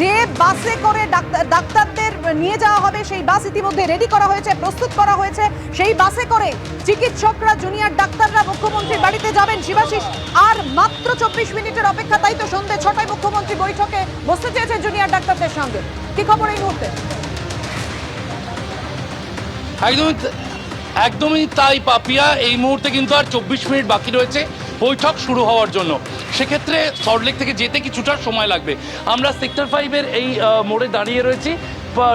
যে বাসে করে ডাক্তার ডাক্তারদের নিয়ে যাওয়া হবে, সেই বাস ইতিমধ্যে রেডি করা হয়েছে, প্রস্তুত করা হয়েছে। সেই বাসে করে চিকিৎসকরা জুনিয়র ডাক্তাররা মুখ্যমন্ত্রীর বাড়িতে যাবেন। শিবাশিস, আর মাত্র চব্বিশ মিনিটের অপেক্ষা, তাই তো সন্ধ্যে ছটায় মুখ্যমন্ত্রী বৈঠকে বসতে চেয়েছে জুনিয়র ডাক্তারদের সঙ্গে। কি খবর এই মুহূর্তে? একদমই একদমই তাই পাপিয়া। এই মুহূর্তে কিন্তু আর চব্বিশ মিনিট বাকি রয়েছে। বৈঠক শুরু হওয়ার জন্য। সেক্ষেত্রে সল্টলেক থেকে যেতে কিছুটা সময় লাগবে? আমরা সেক্টর ফাইভের এই মোড়ে দাঁড়িয়ে রয়েছি।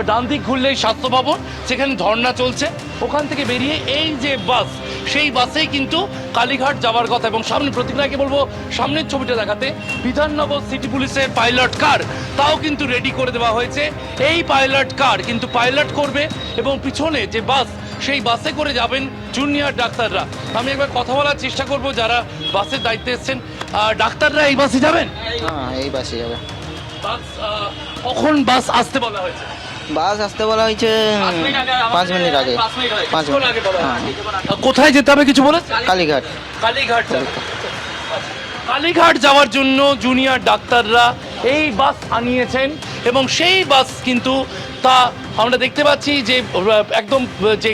ডান দিক ঘুরলেই স্বাস্থ্য ভবন, সেখানে ধর্ণা চলছে। ওখান থেকে বেরিয়ে এই যে বাস, সেই বাসেই কিন্তু কালীঘাট যাওয়ার কথা এবং সামনে প্রতিক্রিয়াকে বলব, সামনের ছবিটা দেখাতে, বিধাননগর সিটি পুলিশের পাইলট কার, তাও কিন্তু রেডি করে দেওয়া হয়েছে। এই পাইলট কার কিন্তু পাইলট করবে এবং পিছনে যে বাস সেই বাসে করে যাবেন জুনিয়র ডাক্তাররা। আমি একবার কথা বলার চেষ্টা করব যারা বাসের দায়িত্বে এসছেন। ডাক্তাররা এই বাসে যাবেন? হ্যাঁ এই বাসে যাবে। বাস কখন বাস আসতে বলা হয়েছে? বাস আসতে বলা হয়েছে পাঁচ মিনিট আগে পাঁচ মিনিট হ্যাঁ। আহ, কোথায় যেতে হবে কিছু বলেছে কালীঘাট। কালীঘাট। কালীঘাট যাওয়ার জন্য জুনিয়র ডাক্তাররা এই বাস আনিয়েছেন এবং সেই বাস কিন্তু তা আমরা দেখতে পাচ্ছি যে একদম যে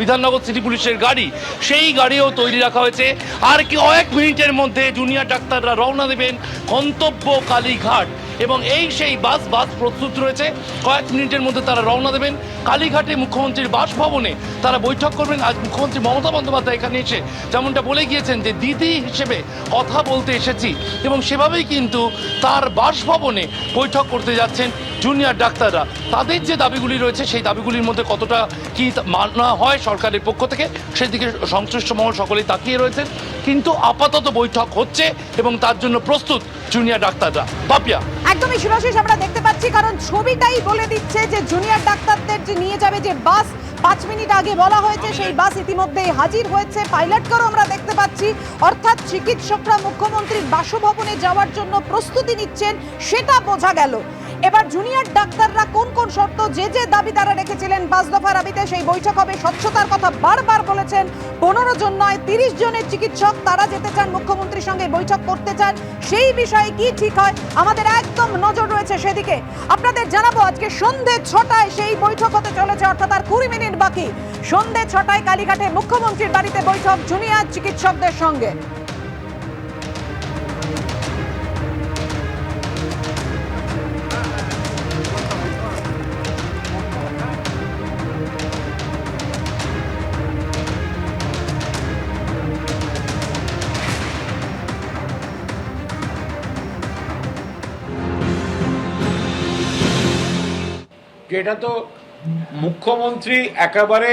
বিধাননগর সিটি পুলিশের গাড়ি, সেই গাড়িও তৈরি রাখা হয়েছে। আর কি কয়েক মিনিটের মধ্যে জুনিয়র ডাক্তাররা রওনা দেবেন গন্তব্য কালীঘাট এবং এই সেই বাস বাস প্রস্তুত রয়েছে। কয়েক মিনিটের মধ্যে তারা রওনা দেবেন। কালীঘাটে মুখ্যমন্ত্রীর বাসভবনে তারা বৈঠক করবেন। আজ মুখ্যমন্ত্রী মমতা বন্দ্যোপাধ্যায় এখানে এসে যেমনটা বলে গিয়েছেন যে, দিদি হিসেবে কথা বলতে এসেছি এবং সেভাবেই কিন্তু তার বাসভবনে বৈঠক করতে যাচ্ছেন। জুনিয়র ডাক্তাররা, তাদের যে দাবিগুলি রয়েছে, সেই দাবিগুলির মধ্যে কতটা কি মানা হয় সরকারের পক্ষ থেকে সেদিকে সংশ্লিষ্ট মহল সকলেই তাকিয়ে রয়েছেন। কিন্তু আপাতত বৈঠক হচ্ছে এবং তার জন্য প্রস্তুত জুনিয়র ডাক্তাররা। পাপিয়া একদমই সুরাশিস আমরা দেখতে পাচ্ছি, কারণ ছবিটাই বলে দিচ্ছে যে জুনিয়র ডাক্তারদের যে নিয়ে যাবে যে বাস, পাঁচ মিনিট আগে বলা হয়েছে, সেই বাস ইতিমধ্যেই হাজির হয়েছে। পাইলটকেও আমরা দেখতে পাচ্ছি, অর্থাৎ চিকিৎসকরা মুখ্যমন্ত্রীর বাসভবনে যাওয়ার জন্য প্রস্তুতি নিচ্ছেন, সেটা বোঝা গেল। এবার জুনিয়র ডাক্তাররা কোন কোন শর্ত যে যে দাবি তারা রেখেছিলেন পাঁচ দফা দাবিতে সেই বৈঠক হবে। স্বচ্ছতার কথা বারবার বলেছেন। পনেরো জন নয়, তিরিশ জনের চিকিৎসক তারা যেতে চান, মুখ্যমন্ত্রীর সঙ্গে বৈঠক করতে চান। সেই বিষয়ে কি ঠিক হয়? আমাদের একদম নজর রয়েছে সেদিকে। আপনাদের জানাব, আজকে সন্ধে ছটায় সেই বৈঠক হতে চলেছে, অর্থাৎ আর কুড়ি মিনিট বাকি। সন্ধে ছটায় কালীঘাটে মুখ্যমন্ত্রীর বাড়িতে বৈঠক, জুনিয়র চিকিৎসকদের সঙ্গে। এটা তো মুখ্যমন্ত্রী একেবারে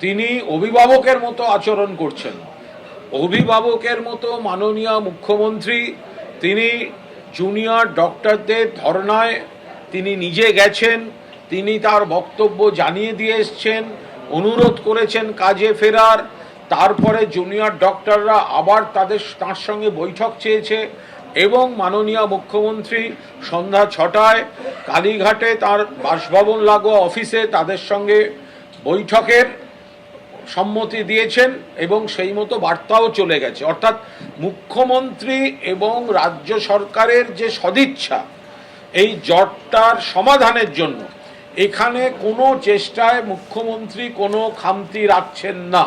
তিনি অভিভাবকের মতো আচরণ করছেন। অভিভাবকের মতো মাননীয় মুখ্যমন্ত্রী, তিনি জুনিয়র ডক্টরদের ধর্নায় তিনি নিজে গেছেন, তিনি তার বক্তব্য জানিয়ে দিয়ে এসছেন, অনুরোধ করেছেন কাজে ফেরার, তারপরে জুনিয়র ডক্টররা আবার তাদের, তার সঙ্গে বৈঠক চেয়েছে। এবং মাননীয় মুখ্যমন্ত্রী সন্ধ্যা ছটায় কালীঘাটে তার বাসভবন লাগোয়া অফিসে তাদের সঙ্গে বৈঠকের সম্মতি দিয়েছেন এবং সেই মতো বার্তাও চলে গেছে। অর্থাৎ মুখ্যমন্ত্রী এবং রাজ্য সরকারের যে সদিচ্ছা, এই জটটার সমাধানের জন্য এখানে কোনো চেষ্টায় মুখ্যমন্ত্রী কোনো খামতি রাখছেন না।